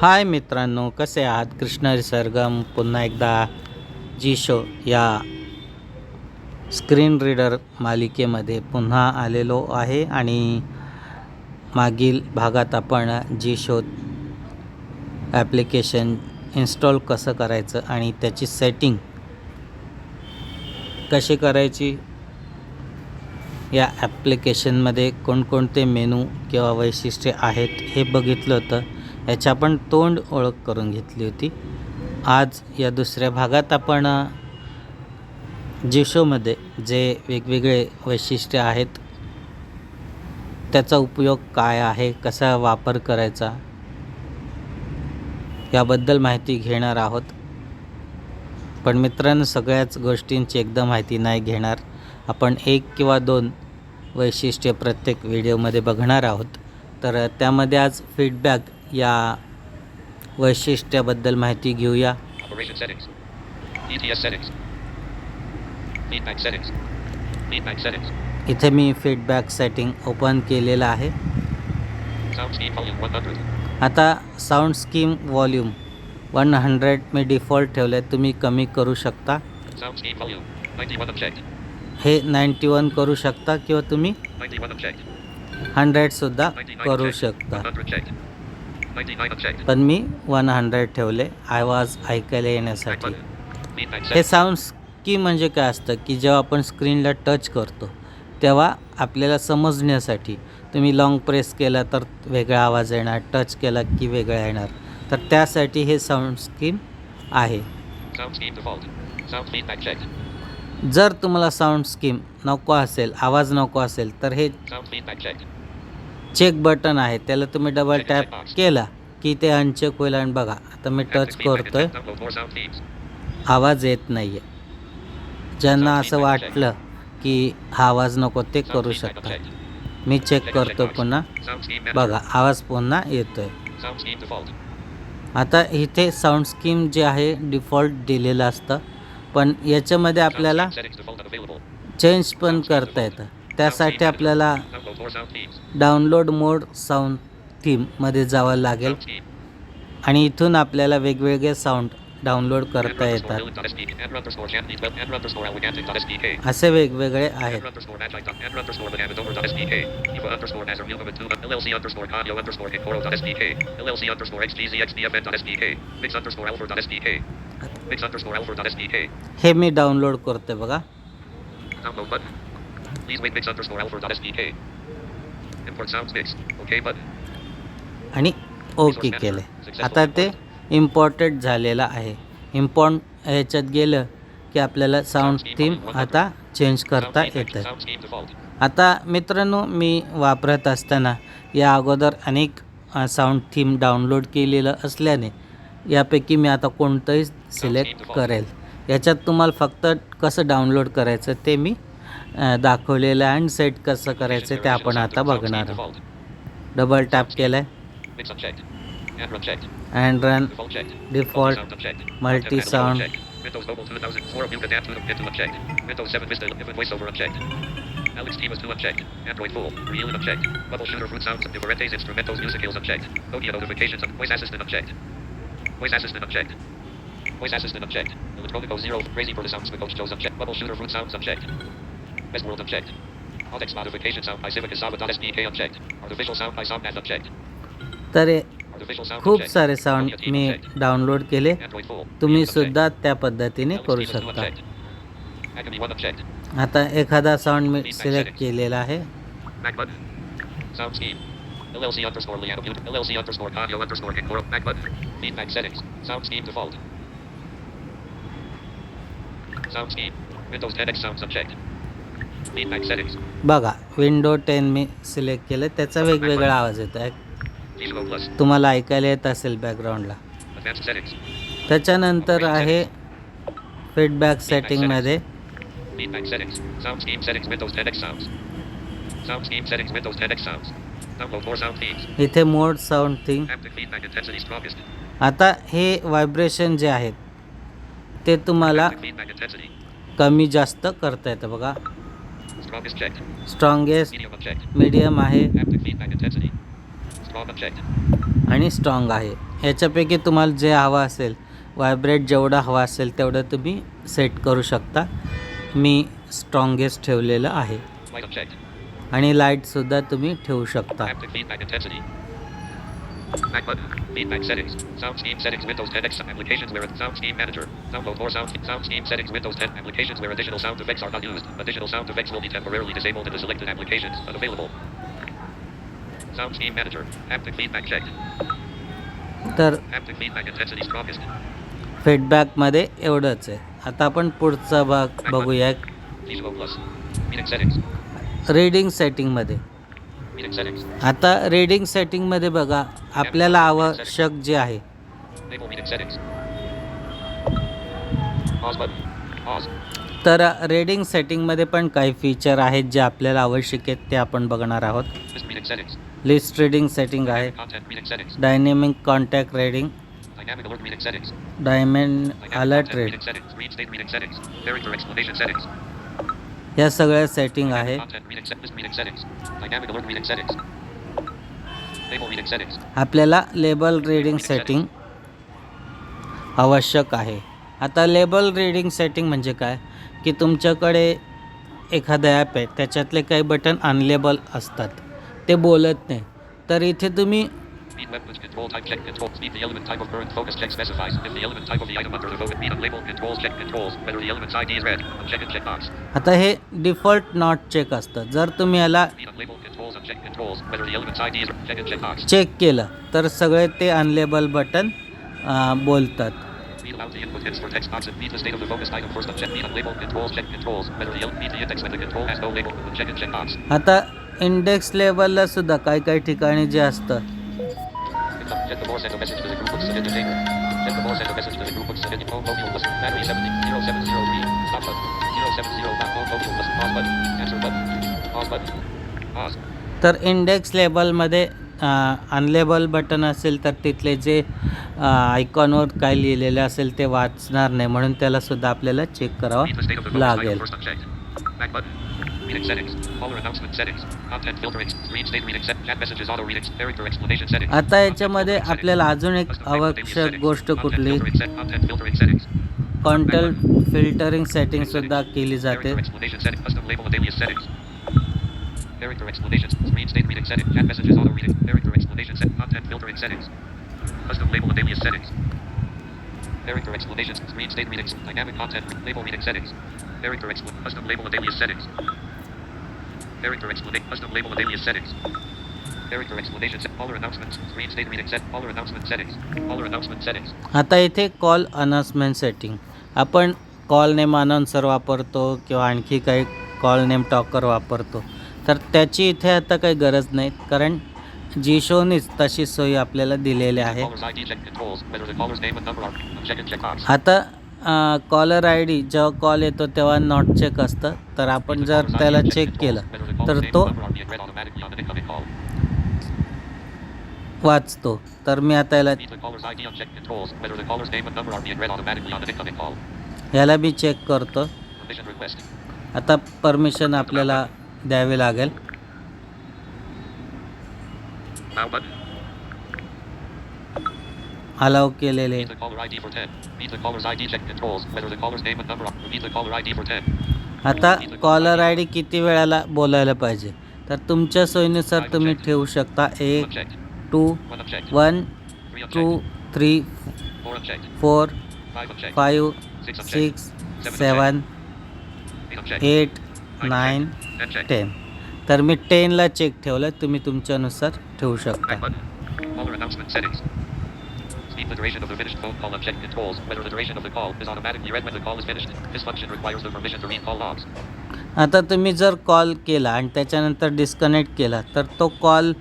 हाय मित्रांनो कसे आहात? कृष्ण सरगम पुन्हा एकदा जी शो या स्क्रीन रीडर मालिकेमध्ये पुन्हा आलेलो आहे आणि मागील भागात आपण जी शो ॲप्लिकेशन इन्स्टॉल कसं करायचं आणि त्याची सेटिंग कशी करायची या ॲप्लिकेशनमध्ये कोणकोणते मेनू किंवा वैशिष्ट्ये आहेत हे बघितलं होतं. याची आपण तोंड ओळख करून घेतली होती. आज या दुसऱ्या भागात आपण जिशोमध्ये जे वेगवेगळे वैशिष्ट्य आहेत त्याचा उपयोग काय आहे कसा वापर करायचा याबद्दल माहिती घेणार आहोत. पण मित्रांनो सगळ्याच गोष्टींची एकदम माहिती नाही घेणार. आपण एक किंवा दोन वैशिष्ट्ये प्रत्येक व्हिडिओमध्ये बघणार आहोत. तर त्यामध्ये आज फीडबॅक या वैशिष्ट्याबद्दल माहिती घेऊया. इथे मी फीडबॅक सेटिंग ओपन केलेलं आहे. आता sound scheme volume one hundred मी डिफॉल्ट ठेवलं आहे तुम्ही कमी करू शकता. हे नाईन्टी वन करू शकता किंवा तुम्ही हंड्रेडसुद्धा करू शकता. पण मी वन हंड्रेड ठेवले. आवाज ऐकायला येण्यासाठी. हे साऊंड स्कीम म्हणजे काय असतं की जेव्हा आपण स्क्रीनला टच करतो तेव्हा आपल्याला समजण्यासाठी तुम्ही लॉंग प्रेस केला तर वेगळा आवाज येणार टच केला की वेगळा येणार. तर त्यासाठी हे साऊंड स्कीम आहे. जर तुम्हाला साऊंड स्कीम नको असेल आवाज नको असेल तर हे चेक बटन आहे. त्याला तुम्ही डबल टॅप केला की ते अनचेक होईल आणि बघा आता मी टच करतोय. आवाज येत नाही आहे ज्यांना असं वाटलं की हा आवाज नको ते करू शकतात. मी चेक करतो पुन्हा. बघा आवाज पुन्हा येतो आहे आता इथे साऊंड स्कीम जे आहे डिफॉल्ट दिलेलं असतं. पण याच्यामध्ये आपल्याला चेंज पण करता येतं. त्यासाठी आपल्याला डाउनलोड मोड साऊंड टीममध्ये जावं लागेल. आणि इथून आपल्याला वेगवेगळे साऊंड डाउनलोड करता येतात. असे वेगवेगळे आहेत. हे मी डाउनलोड करते बघा. Please wait. Mix underscore Alpha.spk. Import sounds mix. Okay button. आणि ओके केले आता ते इम्पॉर्टंट झालेलं आहे इम्पॉर्ट ह्याच्यात गेलं की आपल्याला साऊंड थीम आता चेंज करता. येतं. आता मित्रांनो मी वापरत असताना या अगोदर अनेक साऊंड थीम डाउनलोड केलेलं असल्याने यापैकी मी आता कोणतंही सिलेक्ट करेल याच्यात तुम्हाला फक्त कसं डाउनलोड करायचं ते मी दाखवलेलं आहे आणि सेट कसं करायचं ते आपण आता बघणार आहोत डबल टॅप केलं आहे and run default multi sound Alex Team is 2 unchecked. Android Full. Reeling unchecked. Bubble Shooter Fruit Sounds and instrumentals music Musicales unchecked. Nokia Notifications and Voice Assistant unchecked. Voice Assistant unchecked. Voice Assistant unchecked. Electronico Zero Crazy for the Sounds with Coach Joe's unchecked. Bubble Shooter Fruit Sounds unchecked. Best World unchecked. Audix Modification Sound by Civic Isaba.spk unchecked. Artificial Sound by Soundnet unchecked. तर हे खूप सारे sound मी download केले. तुम्ही सुद्धा त्या पद्धतीने करू Team is 2 शकता unchecked. Acme 1 unchecked. आता एखादा साऊंड मी सिलेक्ट केलेला आहे Back button. Sound scheme. LLC underscore Leanna Mute. LLC underscore Kanyo underscore Hikoro. Back button. Feedback settings. Sound scheme default. Sound scheme. Windows 10X sounds unchecked. बघा window ten मी select केलं त्याचा वेगवेगळा आवाज येतो आहे तुम्हाला ऐकायला येत असेल बॅकग्राऊंडला त्याच्यानंतर आहे फीडबॅक सेटिंगमध्ये इथे मोड साऊंड थिंग आता हे व्हायब्रेशन जे आहेत ते तुम्हाला कमी जास्त करता येतं बघा. स्ट्रॉंगेस्ट. मीडियम आहे. आणि स्ट्रॉंग आहे. याच्यापैकी तुम्हाला जे हवं असेल व्हायब्रेट जेवढा हवा असेल तेवढं तुम्ही सेट करू शकता. मी स्ट्रॉंगेस्ट ठेवलेलं आहे. आणि लाईटसुद्धा तुम्ही ठेवू शकता. feedback intensity. Back button. Feedback settings. Sound scheme settings. Windows 10 X applications where sound scheme manager. Download more sound sound scheme settings. Windows 10 applications where additional sound effects are not used. Additional sound effects will be temporarily disabled in the selected applications. Unavailable. Sound scheme manager. Haptic feedback checked. तर Haptic feedback intensity strongest. फीडबॅकमध्ये एवढंच आहे आता आपण पुढचा भाग बघूया Visual plus. Meeting settings. Reading सेटिंगमध्ये Meeting settings. आता रीडिंग सेटिंगमध्ये बघा आपल्याला आवश्यक जे आहे. तर रेडिंग सेटिंगमध्ये पण काही फीचर आहेत जे आपल्याला आवश्यक आहेत ते आपण बघणार आहोत. लिस्ट रेडिंग सेटिंग आहे. Dynamic contact reading diamond alert reading या सगळ्या सेटिंग आहे आपल्याला लेबल रीडिंग सेटिंग आवश्यक आहे. आता लेबल रीडिंग सेटिंग म्हणजे काय? की तुमच्याकडे एखादं ॲप आहे त्याच्यातले काही बटन अनलेबल असतात. ते बोलत नाही. तर इथे तुम्ही Speed weapons control type check control. Speed the element type of current focus check specifies if the element type of the item under the focus meet unlabeled controls check controls whether the element's ID is red. Uncheck and check box. आता हे default not check असतं जर तुम्ही याला Speed check check. Check केलं तर सगळे ते अनलेबल बटन बोलतात check check. आता इंडेक्स लेवलला सुद्धा काही काही ठिकाणी जे असतं Check the more send a message to the group books send table. Check the more send a message to the group books send phone mobile list. Battery 70 0703 stop button 070 back phone mobile list pause button answer button pause button pause तर index लेबलमध्ये unlabel button असेल तर तिथले जे आयकॉनवर काय लिहिलेलं असेल ते वाचणार नाही म्हणून त्याला सुद्धा आपल्याला चेक of करावं लागेल Meeting settings. Caller announcement settings. Content filtering. Screen state reading set. Chat messages auto reading. Character explanation settings. आता याच्यामध्ये आपल्याला अजून एक आवश्यक settings. गोष्ट कुठली settings. कॉन्टेल फिल्टरिंग सेटिंग सुद्धा केली जाते Character explanation settings. Screen state reading setting. Chat messages auto reading. Character explanation set. Content filtering settings. Custom label and alias settings. Character explanations. Screen state readings. Dynamic content. Label reading settings. Character expl. Custom label and alias settings. Character explanation. Custom label and alias settings. Character explanation set. Caller announcements. Screen state reading set. Caller announcement settings. Caller announcement settings. आता इथे call announcement setting आपण call name announcer वापरतो किंवा आणखी काही call name talker वापरतो तर त्याची इथे आता काही गरज नाही कारण जी शोनीच तशी सोयी आपल्याला दिलेली आहे. आता कॉलर आय डी जेव्हा कॉल येतो तेव्हा नॉट चेक असतं. तर आपण जर त्याला चेक केलं तर तो वाचतो. तर मी आता याला याला मी चेक करतो. आता परमिशन आपल्याला द्यावी लागेल. अलाव केलेले. आता कॉलर आय डी किती वेळाला बोलायला पाहिजे? तर तुमच्या सोयीनुसार तुम्ही ठेवू शकता. एक two one two three four five six seven eight nine ten तर मी टेनला चेक ठेवलं. तुम्ही तुमच्यानुसार ठेवू शकता. Speed the duration of the finished phone call and check controls whether the duration of the call is automatically read when the call is finished. This function requires the permission to read call logs. आता तुम्ही जर call केला आणि त्याच्यानंतर disconnect केला तर तो call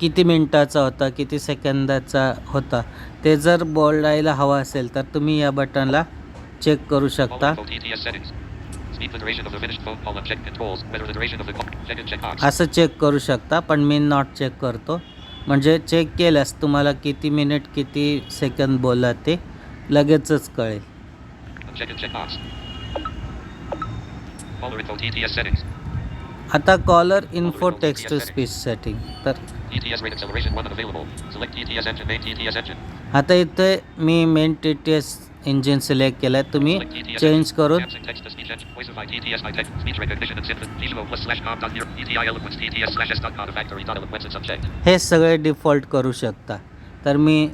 किती मिनटाचा होता किती सेकंदाचा होता ते जर बोलायला हवं असेल तर तुम्ही या बटनला चेक करू शकता. असं चेक करू शकता पण मी नॉट चेक करतो म्हणजे चेक केल्यास तुम्हाला किती मिनिट किती सेकंद बोला ते लगेचच कळेल. आता caller info text to speech setting तर आता इथे मी main T T S engine select केलं तुम्ही चेंज करून हे सगळे डिफॉल्ट करू शकता. तर मी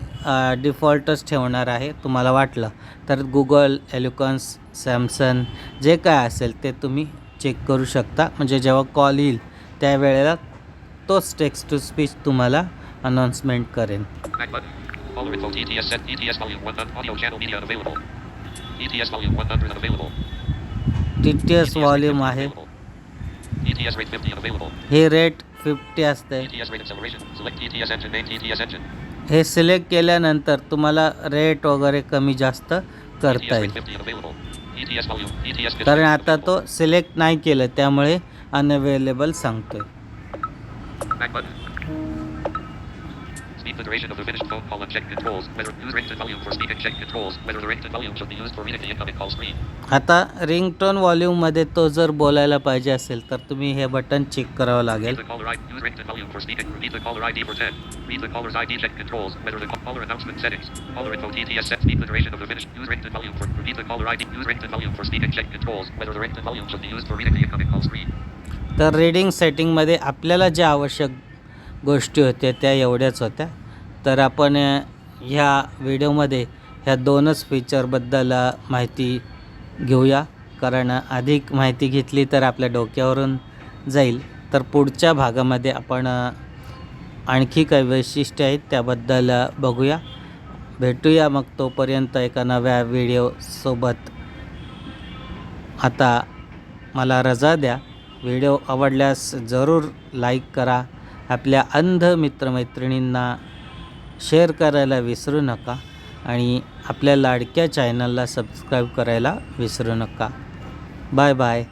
डिफॉल्टच ठेवणार आहे तुम्हाला वाटलं. तर गुगल एलुकन्स सॅमसंग जे काय असेल ते तुम्ही चेक करू शकता. म्हणजे जेव्हा कॉल येईल त्यावेळेला तोच टेक्स्ट टू स्पीच तुम्हाला अनाउन्समेंट करेन. Caller info TTS set. TTS volume 1 un- audio channel media unavailable. TTS volume 100 unavailable. T T S TTS volume rate आहे 50 unavailable. TTS rate 50 unavailable. हे रेट फिफ्टी असते TTS rate acceleration. Select TTS engine, main TTS engine. हे select केल्यानंतर तुम्हाला rate वगैरे कमी जास्त करता येईल rate 50 unavailable. TTS volume. TTS 50 कारण आता. तो सिलेक्ट नाही केलं त्यामुळे अनअवेलेबल सांगतोय Back button. The duration of the finished phone call and check controls. Whether use ringtone volume for speaking check controls. Whether the ringtone volume should be used for reading the incoming call screen. आता ringtone व्हॉल्यूममध्ये तो जर बोलायला पाहिजे असेल तर तुम्ही हे बटन चेक करावं लागेल the caller ID. Use ringtone volume for speaking. Read the caller ID for 10. Read the caller's ID check controls. Whether the ca- caller announcement settings. Caller info TTS set. Speed the duration of the finished. Use ringtone volume for read the caller ID. Use ringtone volume for speaking check controls. Whether the ringtone volume should be used for reading the incoming call screen. तर reading सेटिंगमध्ये आपल्याला ज्या आवश्यक गोष्टी होत्या त्या एवढ्याच होत्या तर आपण ह्या व्हिडिओमध्ये ह्या दोनच फीचरबद्दल माहिती घेऊया. कारण अधिक माहिती घेतली तर आपल्या डोक्यावरून जाईल. तर पुढच्या भागामध्ये आपण आणखी काही वैशिष्ट्य आहेत त्याबद्दल बघूया. भेटूया मग तोपर्यंत एका नव्या व्हिडिओसोबत आता मला रजा द्या. व्हिडिओ आवडल्यास जरूर लाईक करा. आपल्या अंध मित्रमैत्रिणींना शेअर करायला विसरू नका आणि आपल्या लाडक्या चॅनलला सबस्क्राईब करायला विसरू नका. Bye bye.